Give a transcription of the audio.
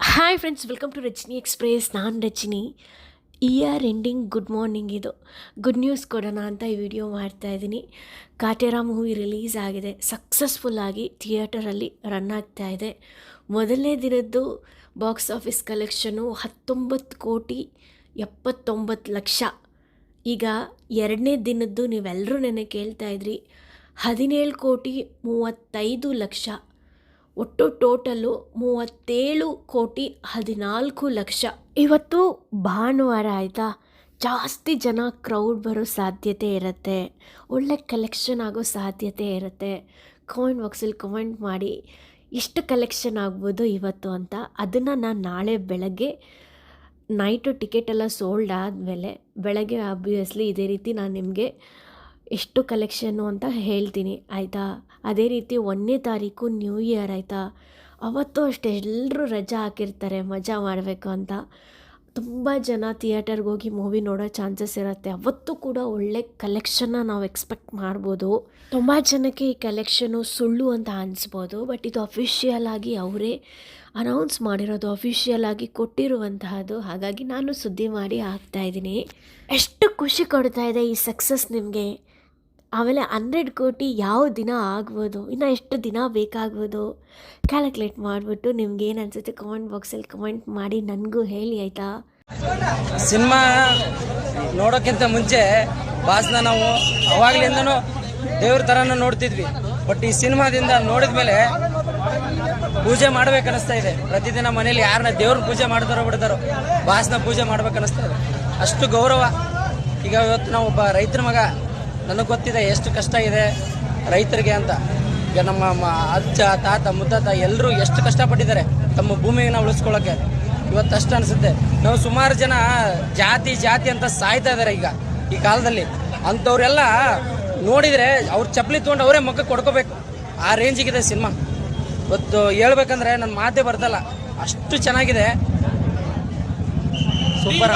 Hi friends welcome to Rajani express ನಾನು Rajani. Year ending good morning ಇದು. Good news ಕೊಡೋಣ ಅಂತ ಈ ವಿಡಿಯೋ ಮಾಡ್ತಾ ಇದ್ದೀನಿ ಕಾಟೇರ ಮೂವಿ ರಿಲೀಸ್ ಆಗಿದೆ. ಸಕ್ಸಸ್ಫುಲ್ಲಾಗಿ ಥಿಯೇಟರಲ್ಲಿ ರನ್ ಆಗ್ತಾ ಇದೆ. ಮೊದಲನೇ ದಿನದ್ದು ಬಾಕ್ಸ್ ಆಫೀಸ್ ಕಲೆಕ್ಷನು ಹತ್ತೊಂಬತ್ತು ಕೋಟಿ ಎಪ್ಪತ್ತೊಂಬತ್ತು ಲಕ್ಷ. ಈಗ ಎರಡನೇ ದಿನದ್ದು ನೀವೆಲ್ಲರೂ ನೆನೆ ಕೇಳ್ತಾ ಇದ್ರಿ. ಹದಿನೇಳು ಕೋಟಿ ಮೂವತ್ತೈದು ಲಕ್ಷ. ಒಟ್ಟು ಟೋಟಲು ಮೂವತ್ತೇಳು ಕೋಟಿ ಹದಿನಾಲ್ಕು ಲಕ್ಷ. ಇವತ್ತು ಭಾನುವಾರ ಆಯಿತಾ? ಜಾಸ್ತಿ ಜನ ಕ್ರೌಡ್ ಬರೋ ಸಾಧ್ಯತೆ ಇರುತ್ತೆ. ಒಳ್ಳೆ ಕಲೆಕ್ಷನ್ ಆಗೋ ಸಾಧ್ಯತೆ ಇರುತ್ತೆ. ಕಾಮೆಂಟ್ ಬಾಕ್ಸಲ್ಲಿ ಕಮೆಂಟ್ ಮಾಡಿ ಎಷ್ಟು ಕಲೆಕ್ಷನ್ ಆಗ್ಬೋದು ಇವತ್ತು ಅಂತ. ಅದನ್ನು ನಾನು ನಾಳೆ ಬೆಳಗ್ಗೆ ನೈಟು ಟಿಕೆಟ್ ಎಲ್ಲ ಸೋಲ್ಡ್ ಆದಮೇಲೆ, ಬೆಳಗ್ಗೆ ಆಬ್ವಿಯಸ್ಲಿ ಇದೇ ರೀತಿ ನಾನು ನಿಮಗೆ ಎಷ್ಟು ಕಲೆಕ್ಷನ್ನು ಅಂತ ಹೇಳ್ತೀನಿ, ಆಯಿತಾ? ಅದೇ ರೀತಿ ಒಂದನೇ ತಾರೀಕು ನ್ಯೂ ಇಯರ್ ಆಯಿತಾ? ಅವತ್ತು ಅಷ್ಟೇ ಎಲ್ಲರೂ ರಜಾ ಹಾಕಿರ್ತಾರೆ, ಮಜಾ ಮಾಡಬೇಕು ಅಂತ. ತುಂಬ ಜನ ಥಿಯೇಟರ್ಗೆ ಹೋಗಿ ಮೂವಿ ನೋಡೋ ಚಾನ್ಸಸ್ ಇರುತ್ತೆ. ಅವತ್ತು ಕೂಡ ಒಳ್ಳೆ ಕಲೆಕ್ಷನ್ನ ನಾವು ಎಕ್ಸ್ಪೆಕ್ಟ್ ಮಾಡ್ಬೋದು. ತುಂಬ ಜನಕ್ಕೆ ಈ ಕಲೆಕ್ಷನು ಸುಳ್ಳು ಅಂತ ಅನಿಸ್ಬೋದು ಬಟ್ ಇದು ಅಫಿಷಿಯಲ್ ಆಗಿ ಅವರೇ ಅನೌನ್ಸ್ ಮಾಡಿರೋದು ಅಫಿಷಿಯಲ್ ಆಗಿ ಕೊಟ್ಟಿರುವಂತಹದ್ದು. ಹಾಗಾಗಿ ನಾನು ಸುದ್ದಿ ಮಾಡಿ ಹಾಕ್ತಾ ಇದ್ದೀನಿ. ಎಷ್ಟು ಖುಷಿ ಕೊಡ್ತಾ ಇದೆ ಈ ಸಕ್ಸಸ್ ನಿಮಗೆ? ಆಮೇಲೆ ಹಂಡ್ರೆಡ್ ಕೋಟಿ ಯಾವ ದಿನ ಆಗ್ಬೋದು? ಇನ್ನು ಎಷ್ಟು ದಿನ ಬೇಕಾಗ್ಬೋದು? ಕ್ಯಾಲ್ಕುಲೇಟ್ ಮಾಡಿಬಿಟ್ಟು ನಿಮ್ಗೆ ಏನು ಅನಿಸುತ್ತೆ ಕಮೆಂಟ್ ಬಾಕ್ಸಲ್ಲಿ ಕಮೆಂಟ್ ಮಾಡಿ ನನಗೂ ಹೇಳಿ ಆಯಿತಾ? ಸಿನಿಮಾ ನೋಡೋಕ್ಕಿಂತ ಮುಂಚೆ ಬಾಸ್ನ ನಾವು ಅವಾಗ್ಲಿಂದನೂ ದೇವ್ರ ಥರನ ನೋಡ್ತಿದ್ವಿ. ಬಟ್ ಈ ಸಿನಿಮಾದಿಂದ ನೋಡಿದ ಮೇಲೆ ಪೂಜೆ ಮಾಡ್ಬೇಕನ್ನಿಸ್ತಾ ಇದೆ. ಪ್ರತಿದಿನ ಮನೇಲಿ ಯಾರನ್ನ ದೇವ್ರ ಪೂಜೆ ಮಾಡ್ತಾರೋ ಬಿಡ್ತಾರೋ ಬಾಸ್ನ ಪೂಜೆ ಮಾಡ್ಬೇಕನ್ನಿಸ್ತಾ ಇದೆ. ಅಷ್ಟು ಗೌರವ. ಈಗ ಇವತ್ತು ನಾವು ಒಬ್ಬ ರೈತರ ಮಗ ನನಗೆ ಗೊತ್ತಿದೆ ಎಷ್ಟು ಕಷ್ಟ ಇದೆ ರೈತರಿಗೆ ಅಂತ. ಈಗ ನಮ್ಮ ಅಜ್ಜ, ತಾತ ಮುದ್ದಾತ ಎಲ್ಲರೂ ಎಷ್ಟು ಕಷ್ಟಪಟ್ಟಿದ್ದಾರೆ ತಮ್ಮ ಭೂಮಿಯನ್ನು ಉಳಿಸ್ಕೊಳ್ಳೋಕ್ಕೆ ಇವತ್ತು ಅಷ್ಟು ಅನಿಸುತ್ತೆ. ನಾವು ಸುಮಾರು ಜನ ಜಾತಿ ಜಾತಿ ಅಂತ ಸಾಯ್ತಾ ಇದ್ದಾರೆ ಈಗ, ಈ ಕಾಲದಲ್ಲಿ. ಅಂಥವ್ರೆಲ್ಲ ನೋಡಿದರೆ ಅವ್ರ ಚಪ್ಪಲಿ ತೊಗೊಂಡು ಅವರೇ ಮಕ್ಕಕ್ಕೆ ಕೊಡ್ಕೋಬೇಕು. ಆ ರೇಂಜಿಗಿದೆ ಸಿನಿಮಾ. ಇವತ್ತು ಹೇಳ್ಬೇಕಂದ್ರೆ ನನ್ನ ಮಾತೇ ಬರ್ತಲ್ಲ ಅಷ್ಟು ಚೆನ್ನಾಗಿದೆ. ಸೂಪರ್.